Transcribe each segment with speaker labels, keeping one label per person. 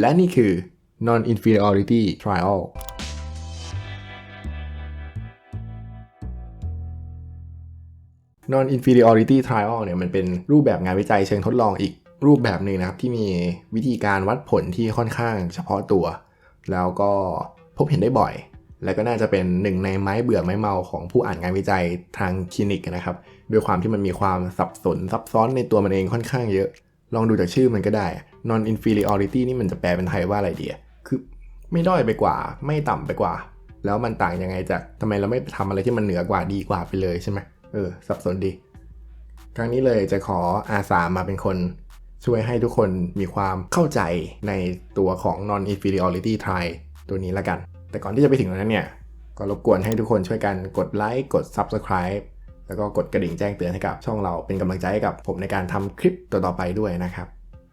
Speaker 1: และนี่คือ non-inferiority trial non-inferiority trial เนี่ยมันเป็นรูปแบบงานวิจัยเชิงทดลองอีกรูปแบบหนึ่งนะครับ ที่มีวิธีการวัดผลที่ค่อนข้างเฉพาะตัว แล้วก็พบเห็นได้บ่อย และก็น่าจะเป็นหนึ่งในไม้เบื่อไม้เมาของผู้อ่านงานวิจัยทางคลินิกนะครับด้วยความที่มันมีความสับสนซับซ้อนในตัวมันเองค่อนข้างเยอะ ลองดูจากชื่อมันก็ได้ non inferiority นี่มันจะแปลเป็นไทยว่าอะไรดีคือไม่ด้อยไปกว่า ไม่ต่ำไปกว่า แล้วมันต่างยังไงจากทำไมเราไม่ทำอะไรที่มันเหนือกว่าดีกว่าไปเลยใช่ไหมเออ สับสนดี ครั้งนี้เลยจะขออาสามาเป็นคนช่วยให้ทุกคนมีความเข้าใจในตัวของ non inferiority trial ตัวนี้ละกัน แต่ก่อนที่จะไปถึงตรงนั้นเนี่ย ก็รบกวนให้ทุกคนช่วยกันกดไลค์ กด subscribe แล้วก็กดกระดิ่งแจ้งเตือนให้กับช่องเราเป็นกำลังใจให้กับผมในการทำคลิปต่อๆไปด้วยนะครับ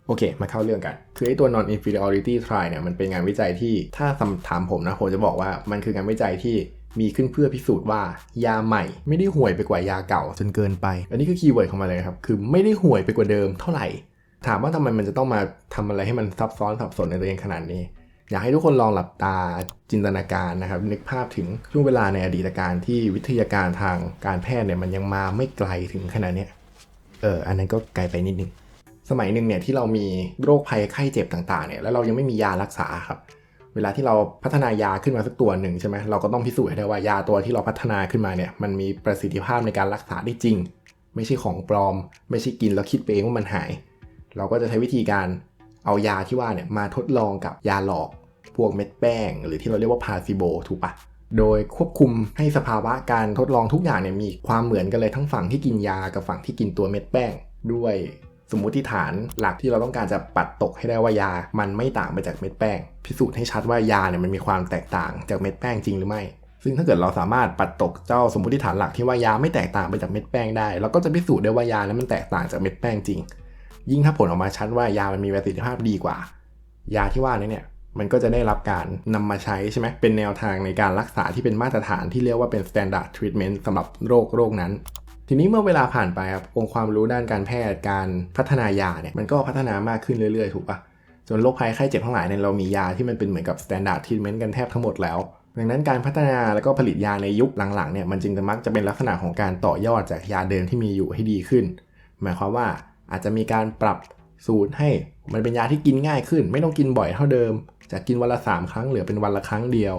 Speaker 1: โอเค มาเข้าเรื่องกัน คือไอ้ตัว non inferiority trial เนี่ย มันเป็นงานวิจัยที่ถ้าถามผมนะ ผมจะบอกว่ามันคืองานวิจัยที่มีขึ้นเพื่อพิสูจน์ว่ายาใหม่ ไม่ได้ห่วยไปกว่ายาเก่าจนเกินไป อันนี้คือคีย์เวิร์ดของมันเลยครับ คือไม่ได้ห่วยไปกว่าเดิมเท่าไหร่ ถามว่าทำไมมันจะต้องมาทำอะไรให้มันซับซ้อนสับสนในตัวเองขนาดนี้ อยากให้ทุกคนลองหลับตาจินตนาการนะครับ นึกภาพถึงช่วงเวลาในอดีตการที่วิทยาการทางการแพทย์เนี่ยมันยังมาไม่ไกลถึงขนาดนี้ เออ อันนั้นก็ไกลไปนิดนึง สมัยหนึ่งเนี่ยที่เรามีโรคภัยไข้เจ็บต่างๆเนี่ยแล้วเรายังไม่มียารักษาครับเวลาที่เราพัฒนายาขึ้นมาสักตัวหนึ่งใช่ไหมเราก็ต้องพิสูจน์ให้ได้ว่ายาตัวที่เราพัฒนาขึ้นมาเนี่ยมันมีประสิทธิภาพในการรักษาได้จริง ไม่ใช่ของปลอม ไม่ใช่กินแล้วคิดไปเองว่ามันหาย เราก็จะใช้วิธีการเอายาที่ว่าเนี่ยมาทดลองกับยาหลอก พวกเม็ดแป้ง หรือที่เราเรียกว่าพาซิโบถูกปะโดยควบคุมให้สภาวะการทดลองทุกอย่างเนี่ยมีความเหมือนกันเลยทั้งฝั่งที่กินยากับฝั่งที่กินตัวเม็ดแป้ง ด้วย สมมุติฐานหลักที่เราต้องการจะปัดตกให้ได้ว่ายา มันไม่ต่างไปจากเม็ดแป้ง พิสูจน์ให้ชัดว่ายาเนี่ยมันมีความแตกต่างจากเม็ดแป้งจริงหรือไม่ ซึ่งถ้าเกิดเราสามารถปัดตกเจ้าสมมติฐานหลักที่ว่ายาไม่แตกต่างไปจากเม็ดแป้งได้เราก็จะพิสูจน์ได้ว่ายานั้นมันแตกต่างจากเม็ดแป้งจริง ยิ่งถ้าผลออกมาชัดว่ายามันมีประสิทธิภาพดีกว่า ยาที่ว่านี้เนี่ยมันก็จะได้รับการนำมาใช้ใช่ไหมเป็นแนวทางในการรักษาที่เป็นมาตรฐานที่เรียกว่าเป็น standard treatment สำหรับโรคโรคนั้น ทีนี้เมื่อเวลาผ่านไปครับองค์ความรู้ด้านการแพทย์การพัฒนายาเนี่ยมันก็พัฒนามากขึ้นเรื่อยๆ ถูกปะจนโรคภัยไข้เจ็บทั้งหลายเนี่ยเรามียาที่มันเป็นเหมือนกับ standard treatment กันแทบทั้งหมดแล้วดังนั้นการพัฒนาแล้วก็ผลิตยาในยุคหลังๆเนี่ยมันจึงจะมักจะเป็นลักษณะของการต่อยอดจากยาเดิมที่มีอยู่ให้ดีขึ้น หมายความว่าอาจจะมีการปรับสูตรให้มันเป็นยาที่กินง่ายขึ้น ไม่ต้องกินบ่อยเท่าเดิม จากกินวันละ 3 ครั้งเหลือเป็นวันละครั้งเดียว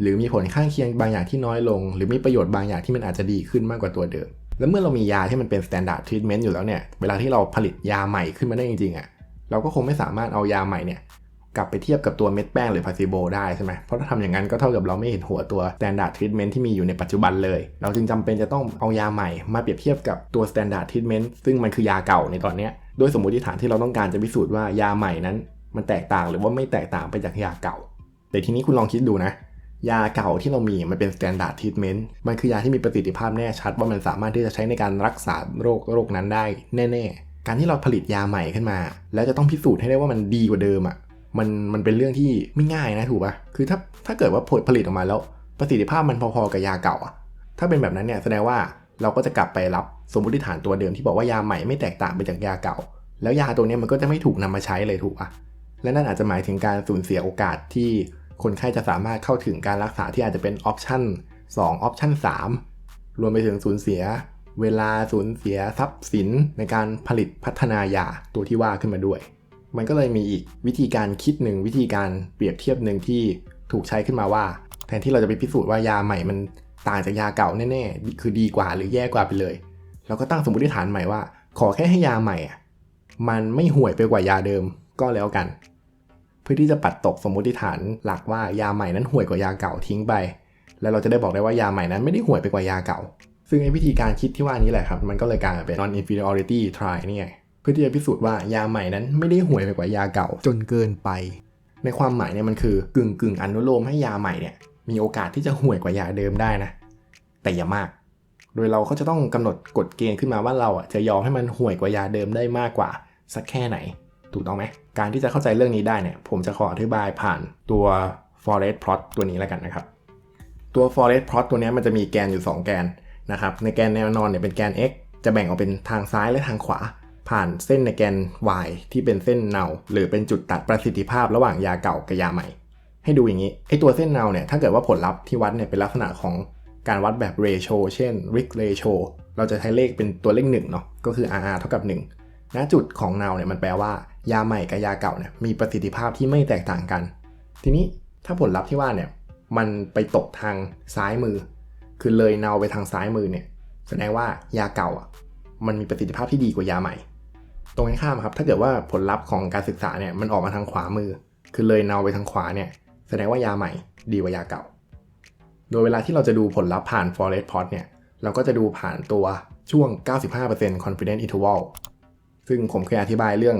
Speaker 1: หรือมีผลข้างเคียงบางอย่างที่น้อยลง หรือมีประโยชน์บางอย่างที่มันอาจจะดีขึ้นมากกว่าตัวเดิม แล้วเมื่อเรามียาที่มันเป็น standard treatment อยู่แล้วเนี่ย เวลาที่เราผลิตยาใหม่ขึ้นมาได้จริงๆอะ่ะ เราก็คงไม่สามารถเอายาใหม่เนี่ยกลับไปเทียบกับตัวเม็ดแป้งหรือพาซิโบได้ใช่ไหมเพราะถ้าทำอย่างนั้นก็เท่ากับเราไม่เห็นหัวตัว standard treatment ที่มีอยู่ในปัจจุบันเลย เราจึงจำเป็นจะต้องเอายาใหม่มาเปรียบเทียบกับตัว standard treatment ซึ่งมันคือยาเก่าในตอนนี้ยด้วยสมมติฐานที่เราต้องการจะพิสูจน์ว่ายาใหม่นั้น มันแตกต่างหรือว่าไม่แตกต่างไปจากยาเก่า แต่ทีนี้คุณลองคิดดูนะ ยาเก่าที่เรามีมันเป็น standard treatment มันคือยาที่มีประสิทธิภาพแน่ชัด ว่ามันสามารถที่จะใช้ในการรักษาโรคโรคนั้นได้แน่ ๆ การที่เราผลิตยาใหม่ขึ้นมา แล้วจะต้องพิสูจน์ให้ได้ว่ามันดีกว่าเดิมอะ่ะมันมันเป็นเรื่องที่ไม่ง่ายนะถูกปะคือถ้าถ้าเกิดว่าผลิตออกมาแล้วประสิทธิภาพมันพอๆกับยาเก่าอะถ้าเป็นแบบนั้นเนี่ยแสดงว่าเราก็จะกลับไปรับสมมติฐานตัวเดิมที่บอกว่ายาใหม่ไม่แตกต่างไปจากยาเก่า แล้วยาตัวนี้มันก็จะไม่ถูกนำมาใช้เลยถูกป่ะและนั่นอาจจะหมายถึงการสูญเสียโอกาสที่ คนไข้จะสามารถเข้าถึงการรักษาที่อาจจะเป็นออปชัน2ออปชัน3รวมไปถึงสูญเสีย เวลาสูญเสียทรัพย์สินในการผลิตพัฒนายาตัวที่ว่าขึ้นมาด้วย มันก็เลยมีอีกวิธีการคิดหนึ่งวิธีการเปรียบเทียบหนึ่งที่ถูกใช้ขึ้นมาว่า แทนที่เราจะไปพิสูจน์ว่ายาใหม่มันต่างจากยาเก่าแน่ๆ คือดีกว่าหรือแย่กว่าไปเลยเราก็ตั้งสมมติฐานใหม่ว่า ขอแค่ให้ยาใหม่มันไม่ห่วยไปกว่ายาเดิมก็แล้วกัน พื่อที่จะปัดตกสมมติฐานหลักว่ายาใหม่นั้นห่วยกว่ายาเก่าทิ้งไป แล้วเราจะได้บอกได้ว่ายาใหม่นั้นไม่ได้ห่วยไปกว่ายาเก่า ซึ่งไอ้วิธีการคิดที่ว่านี้แหละครับมันก็เลยกลายเป็น non inferiority trial นี่ไงเพื่อที่จะพิสูจน์ว่ายาใหม่นั้นไม่ได้ห่วยไปกว่ายาเก่า จนเกินไป ในความหมายเนี่ยมันคือกึ่งกึ่งอนุโลมให้ยาใหม่เนี่ยมีโอกาสที่จะห่วยกว่ายาเดิมได้นะ แต่อย่ามาก โดยเราก็จะต้องกำหนดกฎเกณฑ์ขึ้นมาว่าเราอะจะยอมให้มันห่วยกว่ายาเดิมได้มากกว่า สักแค่ไหน ถูกต้องไหม การที่จะเข้าใจเรื่องนี้ได้เนี่ย ผมจะขออธิบายผ่านตัว forest plot ตัวนี้แล้วกันนะครับ ตัว forest plot ตัวนี้มันจะมีแกนอยู่ 2 แกนนะครับ ในแกนแนวนอนเนี่ยเป็นแกน x จะแบ่งออกเป็นทางซ้ายและทางขวา ผ่านเส้นในแกน y ที่เป็นเส้นเนา หรือเป็นจุดตัดประสิทธิภาพระหว่างยาเก่ากับยาใหม่ ให้ดูอย่างนี้ไอตัวเส้นเนาเนี่ยถ้าเกิดว่าผลลัพธ์ที่วัดเนี่ยเป็นลักษณะของการวัดแบบ ratio เช่น risk ratio เราจะใช้เลขเป็นตัวเลข1เนาะก็คือ rr เท่ากับ 1ณจุดของเนาเนี่ยมันแปลว่า ยาใหม่กับยาเก่าเนี่ยมีประสิทธิภาพที่ไม่แตกต่างกัน ทีนี้ถ้าผลลัพธ์ที่ว่าเนี่ยมันไปตกทางซ้ายมือ คือเลยเนาไปทางซ้ายมือเนี่ยแสดงว่ายาเก่าอะมันมีประสิทธิภาพที่ดีกว่ายาใหม่ ตรงกันข้ามครับถ้าเกิดว่าผลลัพธ์ของการศึกษาเนี่ยมันออกมาทางขวามือ คือเลยเนาไปทางขวาเนี่ยแสดงว่ายาใหม่ดีกว่ายาเก่า โดยเวลาที่เราจะดูผลลัพธ์ผ่าน forest plot เนี่ยเราก็จะดูผ่านตัวช่วง 95% confidence interval ซึ่งผมเคยอธิบายเรื่อง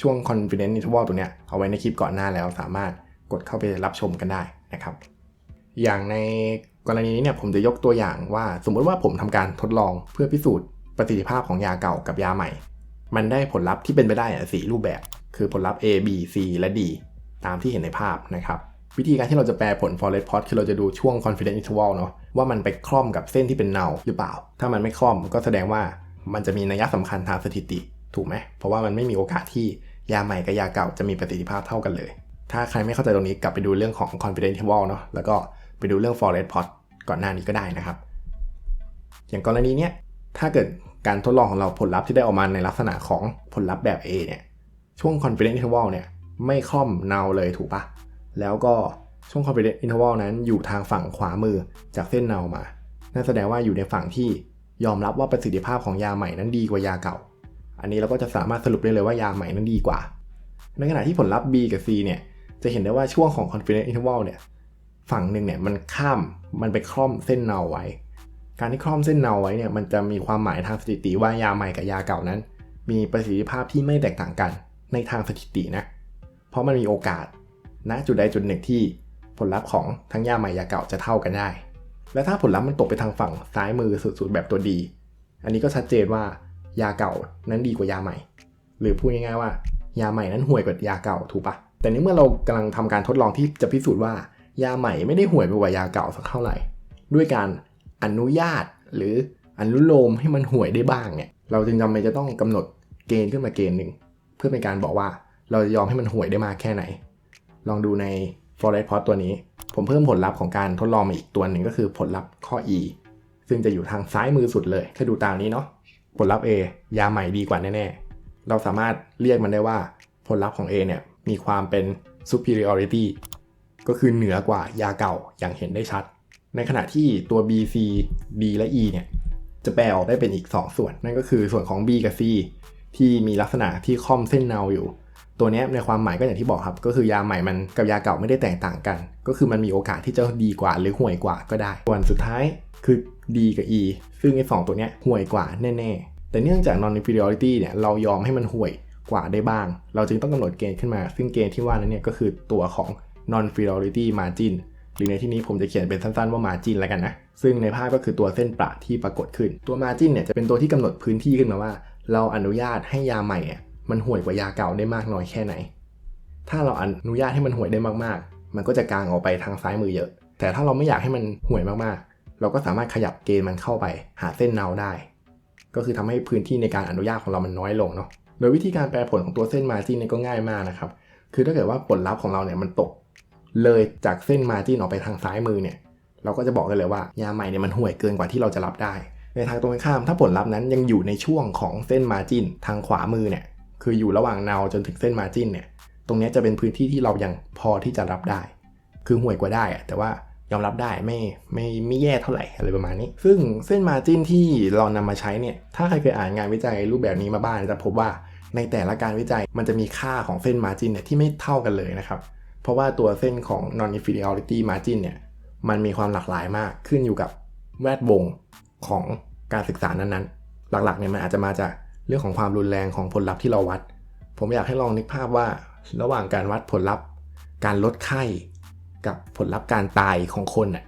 Speaker 1: ช่วง confidence interval ตัวเนี้ยเอาไว้ในคลิปก่อนหน้าแล้วสามารถกดเข้าไปรับชมกันได้นะครับ อย่างในกรณีนี้เนี่ยผมจะยกตัวอย่างว่า สมมติว่าผมทำการทดลองเพื่อพิสูจน์ประสิทธิภาพของยาเก่ากับยาใหม่ มันได้ผลลัพธ์ที่เป็นไปได้สี่รูปแบบ คือผลลัพธ์ A B C และ D ตามที่เห็นในภาพนะครับ วิธีการที่เราจะแปลผล forest plot คือเราจะดูช่วง confidence interval เนาะว่ามันไปคล่อมกับเส้นที่เป็นเนาหรือเปล่า ถ้ามันไม่คล่อมก็แสดงว่ามันจะมีนัยสำคัญทางสถิติถูกไหมเพราะว่ามันไม่มีโอกาสที่ ยาใหม่กับยาเก่าจะมีประสิทธิภาพเท่ากันเลย ถ้าใครไม่เข้าใจตรงนี้กลับไปดูเรื่องของ confidence interval เนาะแล้วก็ไปดูเรื่อง forest plot ก่อนหน้านี้ก็ได้นะครับ อย่างกรณีเนี้ยถ้าเกิดการทดลองของเราผลลัพธ์ที่ได้ออกมาในลักษณะของผลลัพธ์แบบ A เนี่ยช่วง confidence interval เนี่ยไม่คล่อมเนาเลยถูกปะแล้วก็ช่วง confidence interval นั้นอยู่ทางฝั่งขวามือจากเส้นเนามานั่นแสดงว่าอยู่ในฝั่งที่ยอมรับว่าประสิทธิภาพของยาใหม่นั้นดีกว่ายาเก่า อันนี้เราก็จะสามารถสรุปได้เลยว่ายาใหม่นั้นดีกว่า ในขณะที่ผลลัพธ์ B กับ C เนี่ย จะเห็นได้ว่าช่วงของ confidence interval เนี่ย ฝั่งหนึ่งเนี่ยมันข้าม มันไปคล่อมเส้นเนาไว้ การที่คล่อมเส้นเนาไว้เนี่ย มันจะมีความหมายทางสถิติว่ายาใหม่กับยาเก่านั้น มีประสิทธิภาพที่ไม่แตกต่างกันในทางสถิตินะ เพราะมันมีโอกาสณจุดใดจุดหนึ่งที่ผลลัพธ์ของทั้งยาใหม่ยาเก่าจะเท่ากันได้ และถ้าผลลัพธ์มันตกไปทางฝั่งซ้ายมือสุดๆแบบตัวดี อันนี้ก็ชัดเจนว่า ยาเก่านั้นดีกว่ายาใหม่ หรือพูดง่ายๆว่า ยาใหม่นั้นห่วยกว่ายาเก่าถูกปะแต่นี้เมื่อเรากำลังทำการทดลองที่จะพิสูจน์ว่า ยาใหม่ไม่ได้ห่วยไปกว่ายาเก่าสักเท่าไหร่ ด้วยการอนุญาตหรืออนุโลมให้มันห่วยได้บ้างเนี่ยเราจึงจำเป็นจะต้องกำหนดเกณฑ์ขึ้นมาเกณฑ์หนึ่งเพื่อเป็นการบอกว่าเราจะยอมให้มันห่วยได้มากแค่ไหน ลองดูใน forest plot ตัวนี้ ผมเพิ่มผลลัพธ์ของการทดลองมาอีกตัวหนึ่งก็คือผลลัพธ์ข้อ e ซึ่งจะอยู่ทางซ้ายมือสุดเลยแค่ดูตามนี้เนาะ ผลลัพธ์ A ยาใหม่ดีกว่าแน่ๆ เราสามารถเรียกมันได้ว่าผลลัพธ์ของ A เนี่ยมีความเป็น superiority ก็คือเหนือกว่ายาเก่าอย่างเห็นได้ชัด ในขณะที่ตัว B C D และ E เนี่ยจะแปลออกได้เป็นอีก 2 ส่วน นั่นก็คือส่วนของ B กับ C ที่มีลักษณะที่ค่อมเส้นเนาอยู่ ตัวนี้ในความหมายก็อย่างที่บอกครับ ก็คือยาใหม่มันกับยาเก่าไม่ได้แตกต่างกัน ก็คือมันมีโอกาสที่จะดีกว่าหรือห่วยกว่าก็ได้ส่วนสุดท้ายคือ D กับ E ซึ่งไอ้สองตัวนี้ห่วยกว่าแน่ๆ แต่เนื่องจาก non inferiority เนี่ยเรายอมให้มันห่วยกว่าได้บ้าง เราจึงต้องกำหนดเกณฑ์ขึ้นมา ซึ่งเกณฑ์ที่ว่านั้นเนี่ยก็คือตัวของ non inferiority margin หรือในที่นี้ผมจะเขียนเป็นสั้นๆว่า margin แล้วกันนะ ซึ่งในภาพก็คือตัวเส้นประที่ปรากฏขึ้น ตัว margin เนี่ยจะเป็นตัวที่กำหนดพื้นที่ขึ้นมาว่า เราอนุญาตให้ยาใหม่เนี่ย มันห่วยกว่ายาเก่าได้มากน้อยแค่ไหน ถ้าเราอนุญาตให้มันห่วยได้มากๆ มันก็จะกางออกไปทางซ้ายมือเยอะ แต่ถ้าเราไม่อยากให้มันห่วยมากๆ เราก็สามารถขยับเกณฑ์มันเข้าไปหาเส้นเนาได้ ก็คือทำให้พื้นที่ในการอนุญาตของเรามันน้อยลงเนาะ โดยวิธีการแปลผลของตัวเส้นมาจินเนี่ยก็ง่ายมากนะครับ คือถ้าเกิดว่าผลลัพธ์ของเราเนี่ยมันตก เลยจากเส้นมาจินออกไปทางซ้ายมือเนี่ย เราก็จะบอกกันเลยว่ายาใหม่เนี่ยมันห่วยเกินกว่าที่เราจะรับได้ ในทางตรงกันข้าม ถ้าผลลัพธ์นั้นยังอยู่ในช่วงของเส้นมาจินทางขวามือเนี่ย คืออยู่ระหว่างเนาจนถึงเส้นมาจินเนี่ย ตรงนี้จะเป็นพื้นที่ที่เรายังพอที่จะรับได้ คือห่วยกว่าได้อะแต่ว่ายอมรับได้ไม่ไม่ไม่แย่เท่าไหร่อะไรประมาณนี้ ซึ่งเส้นมาจินที่เรานำมาใช้เนี่ย ถ้าใครเคยอ่านงานวิจัยรูปแบบนี้มาบ้างจะพบว่าในแต่ละการวิจัยมันจะมีค่าของเส้นมาจินเนี่ยที่ไม่เท่ากันเลยนะครับ เพราะว่าตัวเส้นของ non inferiority margin เนี่ยมันมีความหลากหลายมากขึ้นอยู่กับแวดวงของการศึกษานั้นๆ หลักๆเนี่ยมันอาจจะมาจาก เรื่องของความรุนแรงของผลลัพธ์ที่เราวัด ผมอยากให้ลองนึกภาพว่า ระหว่างการวัดผลลัพธ์ การลดไข้ กับผลลัพธ์การตายของคนอะ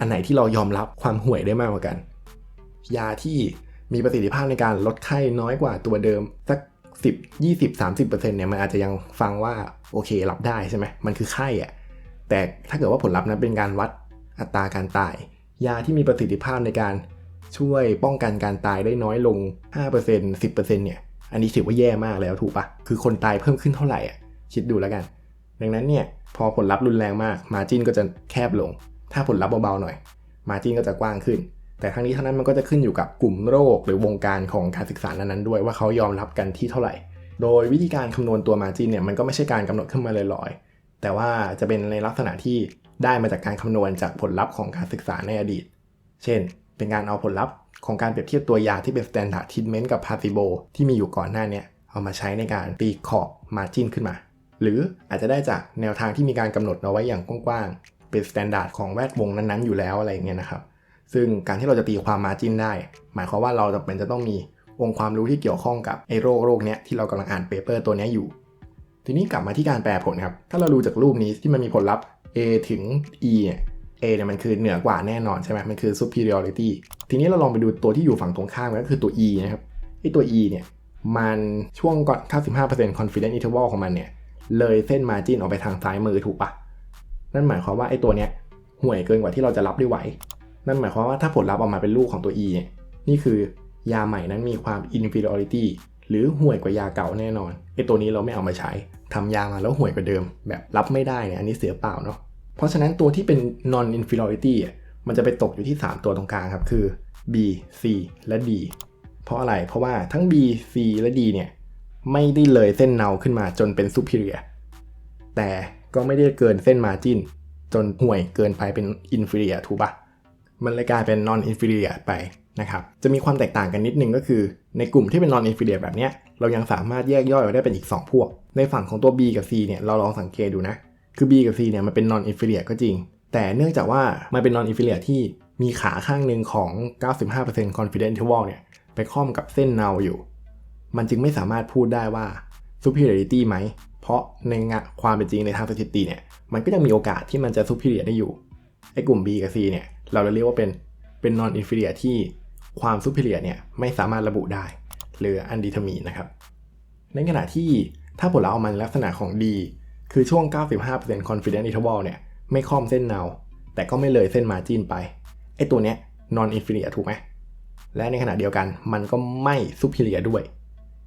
Speaker 1: อันไหนที่เรายอมรับความห่วยได้มากกว่ากัน ยาที่มีประสิทธิภาพในการลดไข้น้อยกว่าตัวเดิมสัก10 20 30%เนี่ยมันอาจจะยังฟังว่าโอเครับได้ใช่ไหมมันคือไข้อะแต่ถ้าเกิดว่าผลลัพธ์นั้นเป็นการวัดอัตราการตาย ยาที่มีประสิทธิภาพในการ ช่วยป้องกันการตายได้น้อยลง 5% 10%เนี่ย อันนี้ถือว่าแย่มากแล้วถูกปะคือคนตายเพิ่มขึ้นเท่าไหร่อะ คิดดูแล้วกัน ดังนั้นเนี่ย พอผลลัพธ์รุนแรงมาก มาจินก็จะแคบลง ถ้าผลลัพธ์เบาๆหน่อย มาจินก็จะกว้างขึ้น แต่ทั้งนี้ทั้งนั้นมันก็จะขึ้นอยู่กับกลุ่มโรคหรือวงการของการศึกษานั้นๆด้วยว่าเขายอมรับกันที่เท่าไหร่ โดยวิธีการคำนวณตัวมาจินเนี่ยมันก็ไม่ใช่การกำหนดขึ้นมาลอยๆ แต่ว่าจะเป็นในลักษณะที่ได้มาจากการคำนวณจากผลลัพธ์ของการศึกษาในอดีต เช่น เป็นการเอาผลลัพธ์ของการเปรียบเทียบตัวยาที่เป็น standard treatment กับ placebo ที่มีอยู่ก่อนหน้านี้เอามาใช้ในการตีขอบ margin ขึ้นมา หรืออาจจะได้จากแนวทางที่มีการกำหนดเอาไว้อย่างกว้างๆ เป็น standard ของแวดวงนั้นๆอยู่แล้วอะไรเงี้ยนะครับ ซึ่งการที่เราจะตีความ margin ได้ หมายความว่าเราจะเป็นจะต้องมีองค์ความรู้ที่เกี่ยวข้องกับไอ้โรคโรคเนี้ยที่เรากำลังอ่านเปเปอร์ตัวนี้อยู่ ทีนี้กลับมาที่การแปลผลครับ ถ้าเราดูจากรูปนี้ที่มันมีผลลัพธ์ A ถึง E เนี่ย A เนี่ยมันคือเหนือกว่าแน่นอนใช่ไหมมันคือ superiority ทีนี้เราลองไปดูตัวที่อยู่ฝั่งตรงข้ามก็คือตัว E นะครับไอตัว E เนี่ยมันช่วงก่อน 95% confidence interval ของมันเนี่ยเลยเส้น margin ออกไปทางซ้ายมือถูกปะนั่นหมายความว่าไอตัวเนี้ยห่วยเกินกว่าที่เราจะรับได้ไหว นั่นหมายความว่าถ้าผลลัพธ์ออกมาเป็นลูกของตัว E เนี่ยนี่คือยาใหม่นั้นมีความ inferiority หรือห่วยกว่ายาเก่าแน่นอนไอตัวนี้เราไม่เอามาใช้ทำยามาแล้วห่วยกว่าเดิม แบบรับไม่ได้เนี่ยอันนี้เสียเปล่าเนาะ เพราะฉะนั้นตัวที่เป็น non inferiority มันจะไปตกอยู่ที่ 3 ตัวตรงกลางครับ คือ B C และ D เพราะอะไรเพราะว่าทั้ง B C และ D เนี่ยไม่ได้เลยเส้นเนาขึ้นมาจนเป็น superior แต่ก็ไม่ได้เกินเส้น margin จนห่วยเกินไปเป็น inferior ถูกปะมันเลยกลายเป็น non inferior ไปนะครับ จะมีความแตกต่างกันนิดนึงก็คือ ในกลุ่มที่เป็น non inferior แบบเนี้ยเรายังสามารถแยกย่อยออกได้เป็นอีก 2 พวก ในฝั่งของตัว B กับ C เนี่ยเราลองสังเกตดูนะ คือ B กับ C เนี่ยมันเป็น non inferior ก็จริง แต่เนื่องจากว่ามันเป็น non inferior ที่มีขาข้างหนึ่งของ 95% confidence interval เนี่ยไปค่อมกับเส้นเนาอยู่ มันจึงไม่สามารถพูดได้ว่า superiority ไหม เพราะในงะความเป็นจริงในทางสถิติเนี่ย มันก็ยังมีโอกาสที่มันจะ superior ได้อยู่ ไอ้กลุ่ม B กับ C เนี่ย เราเรียกว่าเป็น เป็น non inferior ที่ความ superior เนี่ยไม่สามารถระบุได้ หรือ undetermined นะครับ ในขณะที่ถ้าผลลัพธ์ออกมาในลักษณะของ D คือช่วง 95% confidence interval เนี่ยไม่ค่อมเส้นเนาแต่ก็ไม่เลยเส้น margin ไป ไอ้ตัวเนี้ย non inferior ถูกไหม และในขณะเดียวกันมันก็ไม่ superior ด้วย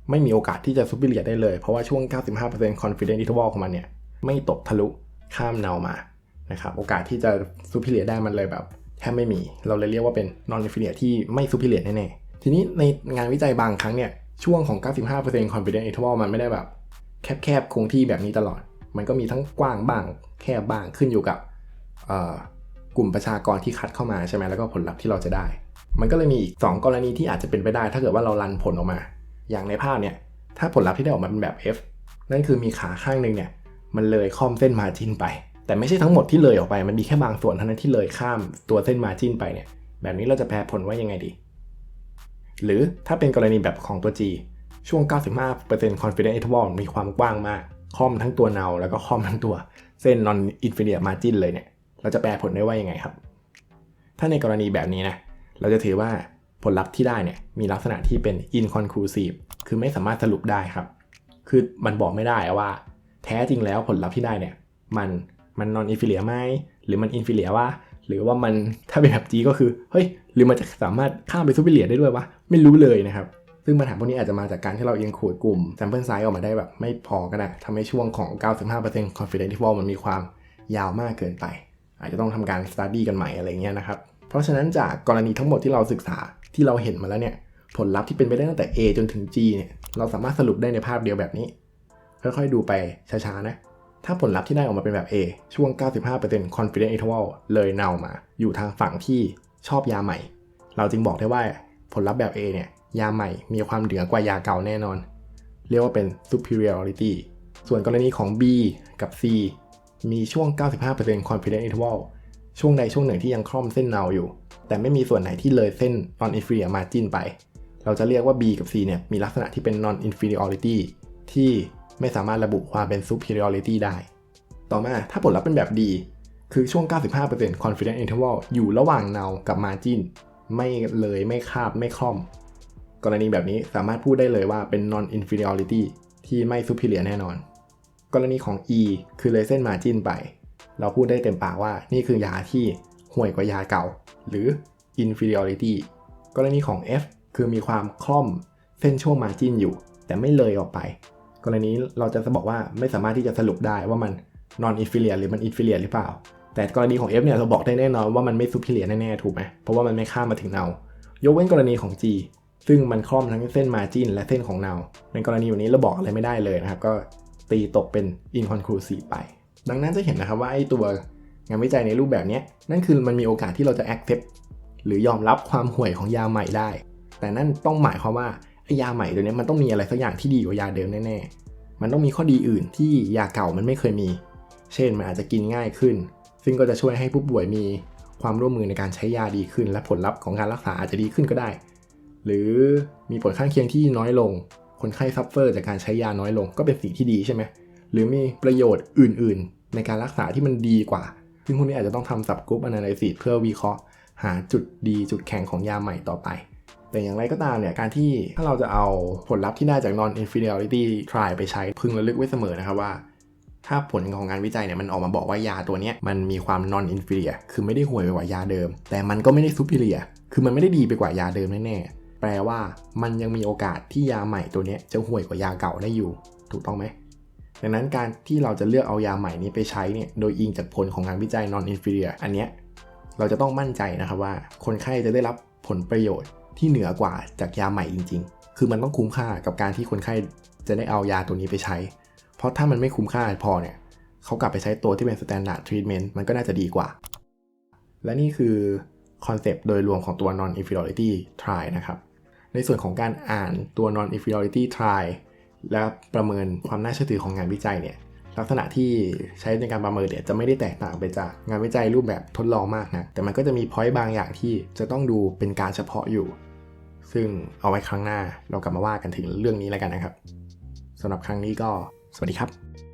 Speaker 1: ไม่มีโอกาสที่จะ superior ได้เลย เพราะว่าช่วง 95% confidence interval ของมันเนี่ยไม่ตกทะลุข้ามเนามานะครับโอกาสที่จะ superior ได้มันเลยแบบแทบไม่มี เราเลยเรียกว่าเป็น non inferior ที่ไม่ superior แน่ๆ ทีนี้ในงานวิจัยบางครั้งเนี่ยช่วงของ 95% confidence interval มันไม่ได้แบบแคบๆคงที่แบบนี้ตลอด มันก็มีทั้งกว้างบ้างแคบบ้างขึ้นอยู่กับกลุ่มประชากรที่คัดเข้ามาใช่ไหมแล้วก็ผลลัพธ์ที่เราจะได้ มันก็เลยมีอีกสกรณีที่อาจจะเป็นไปได้ ถ้าเกิดว่าเรารันผลออกมา อย่างในภาพเนี่ยถ้าผลลัพธ์ที่ได้ออกมาเป็นแบบ F นั่นคือมีขาข้างหนึ่งเนี่ยมันเลยค่อมเส้นมาจินไป แต่ไม่ใช่ทั้งหมดที่เลยออกไป มันมีแค่บางส่วนเท่านั้นที่เลยข้ามตัวเส้นมาจินไปเนี่ยแบบนี้เราจะแปลผลว่ายังไงดี หรือถ้าเป็นกรณีแบบของตัว G ช่วง 95% confidence interval มีความกว้างมาก คอมทั้งตัวเนาแล้วก็คอมทั้งตัวเส้น non inferior margin เลยเนี่ย เราจะแปลผลได้ว่ายังไงครับ ถ้าในกรณีแบบนี้นะ เราจะถือว่าผลลัพธ์ที่ได้เนี่ยมีลักษณะที่เป็น inconclusive คือไม่สามารถสรุปได้ครับ คือมันบอกไม่ได้ว่า แท้จริงแล้วผลลัพธ์ที่ได้เนี่ย มันมัน non inferior ไหมหรือมัน inferior ว่า หรือว่ามันถ้าเป็นแบบ G ก็คือเฮ้ยหรือมันจะสามารถข้ามไป superior ได้ด้วยวะไม่รู้เลยนะครับ ซึ่งปัญหาพวกนี้อาจจะมาจากการที่เรายังขูดกลุ่ม sample size ออกมาได้แบบไม่พอก็ได้ทำให้ช่วงของ 95% confidence interval มันมีความยาวมากเกินไป อาจจะต้องทำการ study กันใหม่อะไรเงี้ยนะครับ เพราะฉะนั้นจากกรณีทั้งหมดที่เราศึกษาที่เราเห็นมาแล้วเนี่ยผลลัพธ์ที่เป็นไปได้ตั้งแต่ A จนถึง G เนี่ยเราสามารถสรุปได้ในภาพเดียวแบบนี้ ค่อยๆดูไปช้าๆนะถ้าผลลัพธ์ที่ได้ออกมาเป็นแบบ A ช่วง 95% confidence interval เลยเนามา อยู่ทางฝั่งที่ชอบยาใหม่ เราจึงบอกได้ว่าผลลัพธ์แบบ A เนี่ย ยาใหม่มีความเหนือกว่ายาเก่าแน่นอน เรียกว่าเป็น superiority ส่วนกรณีของ B กับ C มีช่วง 95% confidence interval ช่วงใดช่วงหนึ่งที่ยังคล่อมเส้นเนาอยู่ แต่ไม่มีส่วนไหนที่เลยเส้น non inferior margin ไป เราจะเรียกว่า B กับ C เนี่ยมีลักษณะที่เป็น non inferiority ที่ไม่สามารถระบุความเป็น superiority ได้ ต่อมาถ้าผลลัพธ์เป็นแบบ D คือช่วง 95% confidence interval อยู่ระหว่างเนากับ margin ไม่เลยไม่คาบไม่คล่อม กรณีแบบนี้สามารถพูดได้เลยว่าเป็น non inferiority ที่ไม่ superior แน่นอน กรณีของ E คือเลยเส้น margin ไป เราพูดได้เต็มปากว่านี่คือยาที่ห่วยกว่ายาเก่า หรือ inferiority กรณีของ F คือมีความคล่อมเส้นช่วง margin อยู่ แต่ไม่เลยออกไป กรณีเราจะบอกว่าไม่สามารถที่จะสรุปได้ว่ามัน non inferior หรือมัน inferior หรือเปล่า แต่กรณีของ F เนี่ยเราบอกได้แน่นอนว่ามันไม่ superior แน่ๆถูกไหมเพราะว่ามันไม่ข้ามมาถึง null ยกเว้นกรณีของ G ซึ่งมันครอบทั้งเส้น margin และเส้นของ null ในกรณีแบบนี้เราบอกอะไรไม่ได้เลยนะครับ ก็ตีตกเป็น inconclusive ไป ดังนั้นจะเห็นนะครับว่าไอ้ตัวงานวิจัยในรูปแบบนี้นั่นคือมันมีโอกาสที่เราจะ accept หรือยอมรับความห่วยของยาใหม่ได้ แต่นั่นต้องหมายความว่าไอ้ยาใหม่ตัวนี้มันต้องมีอะไรสักอย่างที่ดีกว่ายาเดิมแน่ๆ มันต้องมีข้อดีอื่นที่ยาเก่ามันไม่เคยมี เช่นมันอาจจะกินง่ายขึ้น ซึ่งก็จะช่วยให้ผู้ป่วยมีความร่วมมือในการใช้ยาดีขึ้น และผลลัพธ์ของการรักษาอาจจะดีขึ้นก็ได้ หรือมีผลข้างเคียงที่น้อยลง คนไข้ซัฟเฟอร์จากการใช้ยาน้อยลงก็เป็นสิ่งที่ดีใช่ไหมหรือมีประโยชน์อื่น ๆ ในการรักษาที่มันดีกว่า ซึ่งพวกนี้อาจจะต้องทำ subgroup analysis เพื่อวิเคราะห์ หาจุดดีจุดแข็งของยาใหม่ต่อไปแต่อย่างไรก็ตามเนี่ย การที่ถ้าเราจะเอาผลลัพธ์ที่ได้จาก non inferiority trial ไปใช้พึงระลึกไว้เสมอนะครับว่า ถ้าผลของงานวิจัยเนี่ยมันออกมาบอกว่ายาตัวนี้มันมีความ non inferior คือไม่ได้ห่วยไปกว่ายาเดิม แต่มันก็ไม่ได้ superior คือมันไม่ได้ดีไปกว่ายาเดิมแน่ๆ แปลว่ามันยังมีโอกาสที่ยาใหม่ตัวนี้จะห่วยกว่ายาเก่าได้อยู่ ถูกต้องไหมดังนั้นการที่เราจะเลือกเอายาใหม่นี้ไปใช้เนี่ยโดยอิงจากผลของงานวิจัย non inferior อันเนี้ยเราจะต้องมั่นใจนะครับว่า คนไข้จะได้รับผลประโยชน์ที่เหนือกว่าจากยาใหม่จริง ๆ คือมันต้องคุ้มค่ากับการที่คนไข้จะได้เอายาตัวนี้ไปใช้ เพราะถ้ามันไม่คุ้มค่าพอเนี่ยเขากลับไปใช้ตัวที่เป็น standard treatment มันก็น่าจะดีกว่า และนี่คือคอนเซปต์โดยรวมของตัว non inferiority trial นะครับ ในส่วนของการอ่านตัว non inferiority trial และประเมินความน่าเชื่อถือของงานวิจัยเนี่ยลักษณะที่ใช้ในการประเมินเนี่ยจะไม่ได้แตกต่างไปจากงานวิจัยรูปแบบทดลองมากนะแต่มันก็จะมีพอยต์บางอย่างที่จะต้องดูเป็นการเฉพาะอยู่ ซึ่งเอาไว้ครั้งหน้าเรากลับมาว่ากันถึงเรื่องนี้แล้วกันนะครับสำหรับครั้งนี้ก็สวัสดีครับ